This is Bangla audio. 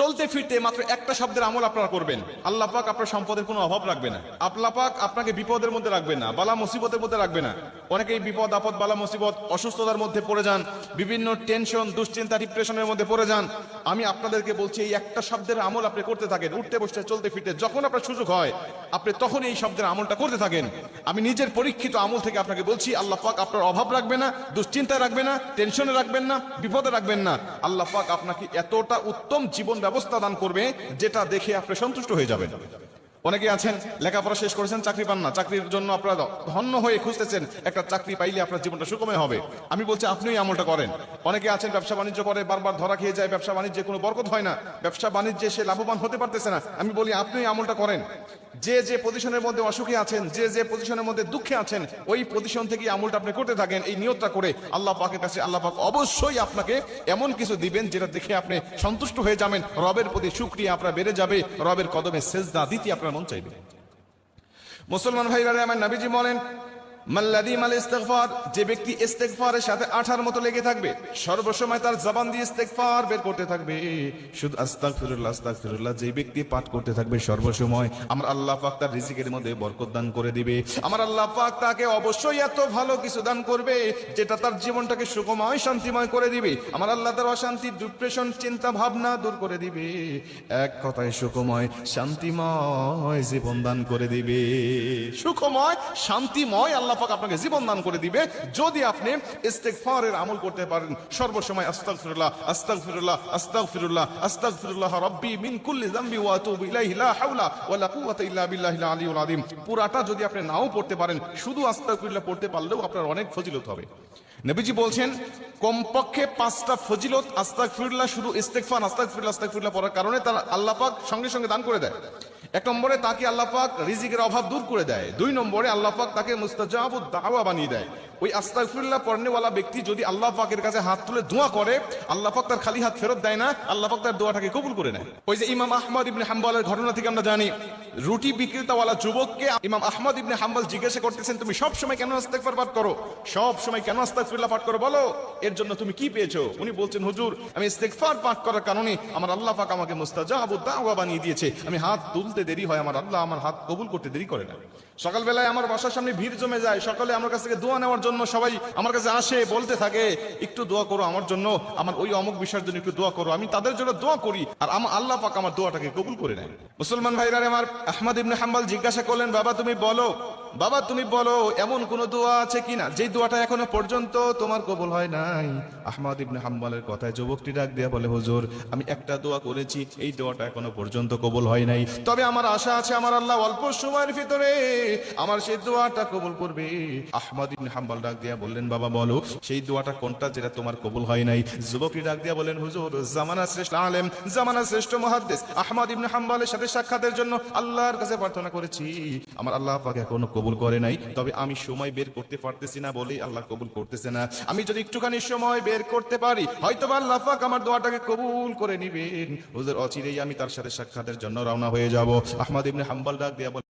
চলতে ফিরতে মাত্র একটা শব্দের আমল আপনারা করবেন। আল্লাহ পাক আপনার সম্পদের কোনো অভাব রাখবে না। আল্লাহ পাক আপনাকে বিপদের মধ্যে রাখবে না, বালা মুসিবতের মধ্যে রাখবে না। অনেকেই বিপদ, আপদ, বালা মুসিবত, অসুস্থতার মধ্যে পড়ে যান, বিভিন্ন টেনশন দুশ্চিন্তা ডিপ্রেশনের মধ্যে পড়ে যান। আমি আপনাদেরকে বলছি, এই একটা শব্দের আমল আপনি করতে থাকেন, উঠতে বসতে, চলতে ফিরতে, যখন আপনার সুযোগ হয়, আপনি তখন এই শব্দের আমলটা করতে থাকেন। আমি নিজের পরীক্ষিত আমল থেকে আপনাকে বলছি, আল্লাহ পাক আপনার অভাব রাখবে না দুশ্চিন্তায় রাখবে না টেনশনে রাখবেন না, বিপদে রাখবেন না। আল্লাহ পাক আপনাকে এতটা উত্তম জীবন ব্যবস্থা দান করবে, যেটা দেখে আপনি সন্তুষ্ট হয়ে যাবেন। অনেকে আছেন, লেখাপড়া শেষ করেছেন, চাকরি পান না। চাকরির জন্য আপনারা ধন্য হয়ে খুঁজতেছেন, একটা চাকরি পাইলে আপনার জীবনটা সুকমে হবে। আমি বলছি আপনিও আমলটা করেন। অনেকে আছেন, ব্যবসা বাণিজ্য করে, বারবার ধরা খেয়ে যায়, ব্যবসা বাণিজ্যে কোনো বরকত হয় না। ব্যবসা বাণিজ্যে সে লাভবান হতে পারতেছে না। আমি বলি আপনি আমলটা করেন। যে যে পজিশনের মধ্যে অসুখে আছেন, যে যে পজিশনের মধ্যে দুঃখে আছেন, ওই পজিশন থেকে আমলটা আপনি করতে থাকেন, এই নিয়তটা করে আল্লাহ পাকের কাছে, আল্লাহ পাক অবশ্যই আপনাকে এমন কিছু দিবেন যেটা দেখে আপনি সন্তুষ্ট হয়ে যাবেন, রবের প্রতি সুক্রিয়া আপনার বেড়ে যাবে, রবের কদমে সেজদা দিতে আপনার মন চাইবে। মুসলমান ভাইরা, আমার নাবিজি বলেন মাল্লাদি মাল ইস্তেগফার, যে ব্যক্তি ইস্তেগফারের সাথে আঠার মতো লেগে থাকবে, সর্বসময় তার জবান দিয়ে ইস্তেগফার বের করতে থাকবে। শুধু আস্তাগফিরুল্লাহ আস্তাগফিরুল্লাহ যে ব্যক্তি পাঠ করতে থাকবে সর্বসময়, আমার আল্লাহ পাক তার রিজিকের মধ্যে বরকত দান করে দিবে। আমার আল্লাহ পাক তাকে অবশ্যই এত ভালো কিছু দান করবে, যেটা তার জীবনটাকে সুখময়, শান্তিময় করে দিবে। আমার আল্লাহ তার অশান্তি ডিপ্রেশন চিন্তা ভাবনা দূর করে দিবে। এক কথায় সুখময়, শান্তিময় জীবন দান করে দিবে। সুখময়, শান্তিময় আল্লাহ পাক আপনাকে জীবন দান করে দিবে। যদি আপনি ইস্তেগফারের আমল করতে পারেন, সর্বসময় আস্তাগফিরুল্লাহ আস্তাগফিরুল্লাহ আস্তাগফিরুল্লাহ আস্তাগফিরুল্লাহ রাব্বি মিন কুল্লি যামবি ওয়া আতুবু ইলাইহি লা হাওলা ওয়া লা কুওয়াতা ইল্লা বিল্লাহিল আলিয়্যুল আযীম। পুরাটা যদি আপনি নাও পড়তে পারেন, শুধু আস্তাগফিরুল্লাহ পড়তে পারলেও আপনার অনেক ফজিলত হবে। নবীজি বলছেন, কমপক্ষে পাঁচটা ফজিলত আস্তাগফিরুল্লাহ শুধু ইস্তেগফার, আস্তাগফিরুল্লাহ আস্তাগফিরুল্লাহ পড়ার কারণে তার আল্লাহ পাক সঙ্গে সঙ্গে দান করে দেয়। এক নম্বরে তাকে আল্লাহ পাক রিজিকের অভাব দূর করে দেয়। দুই নম্বরে আল্লাহ পাক তাকে মুস্তাজাবুদ দাওয়া বানিয়ে দেয়। ওই আস্তাগফিরুল্লাহ পড়নেওয়ালা ব্যক্তি যদি আল্লাহ পাকের কাছে হাত তুলে দোয়া করে, আল্লাহ পাক তার খালি হাত ফেরত দেয় না, আল্লাহ পাক তার দোয়াটাকে কবুল করে নেয়। ওই যে ইমাম আহমদ ইবনে হাম্বলের ঘটনা থেকে আমরা জানি, রুটি বিক্রেতাওয়ালা যুবককে ইমাম আহমদ ইবনে হাম্বাল জিজ্ঞাসা করতেছেন, তুমি সব সময় কেন আস্তাগফার পাঠ করো? সব সময় কেন আস্তাগফিরুল্লাহ পাঠ করো? বলো, এর জন্য তুমি কি পেয়েছ? উনি বলছেন, হুজুর, আমি ইস্তেগফার পাঠ করার কারণে আমার আল্লাহ পাক আমাকে মুস্তাজাবুদ দাওয়া বানিয়ে দিয়েছে। আমি হাত তুলতে দেরি হয় আমার আল্লাহ আমার হাত কবুল করতে দেরি করে না। সকালবেলায় আমার বাসার সামনে ভিড় জমে যায়, সকালে আমার কাছ থেকে দোয়া নেওয়ার জন্য সবাই আমার কাছে আসে, বলতে থাকে, একটু দোয়া করো আমার জন্য, আমার ওই অমুক বিষয়ের জন্য একটু দোয়া করো, আমি তাদের জন্য দোয়া করি। আর আমার আল্লাহ পাক আমার দোয়াটাকে কবুল করে নেয়। মুসলমান ভাইরা আমার আহমদ ইবনে হাম্বাল জিজ্ঞাসা করলেন, বাবা তুমি বলো বাবা, তুমি বলো, এমন কোন দোয়া আছে কিনা? যে দোয়াটা এখনও পর্যন্ত তোমার কবুল হয় নাই। আহমদ ইবনে হাম্বালের কথায় যুবকটি ডাক দিয়া বলে, হুজুর, আমি একটা দোয়া করেছি, এই দোয়াটা এখনও পর্যন্ত কবুল হয় নাই। তবে আমার আশা আছে, আমার আল্লাহ অল্প সময়ের ভিতরে আমার সেই দোয়াটা কবুল করবে। আহমদ ইবনে হাম্বাল ডাক দিয়া বললেন, বাবা, বলো, সেই দোয়াটা কোনটা যেটা তোমার কবল হয় নাই? যুবকটি ডাক দিয়া বলেন হুজুর জামানা শ্রেষ্ঠ আলেম জামানা শ্রেষ্ঠ মহাদ্দেশ আহমদ ইবনে হাম্বালের সাথে সাক্ষাতের জন্য আল্লাহর কাছে প্রার্থনা করেছি। আমার আল্লাহ পাক এখনও কবুল করে নাই। তবে আমি সময় বের করতে পারতেছি না বলেই আল্লাহ কবুল করতেছে না। আমি যদি একটুখানি সময় বের করতে পারি হয়তো বা আল্লাহ আমার দোয়াটাকে কবুল করে নিবেন। হুজুর অচিরেই আমি তার সাথে সাক্ষাতের জন্য রওনা হয়ে যাব। আহমদ ইবনে হাম্বাল ডাক দিয়া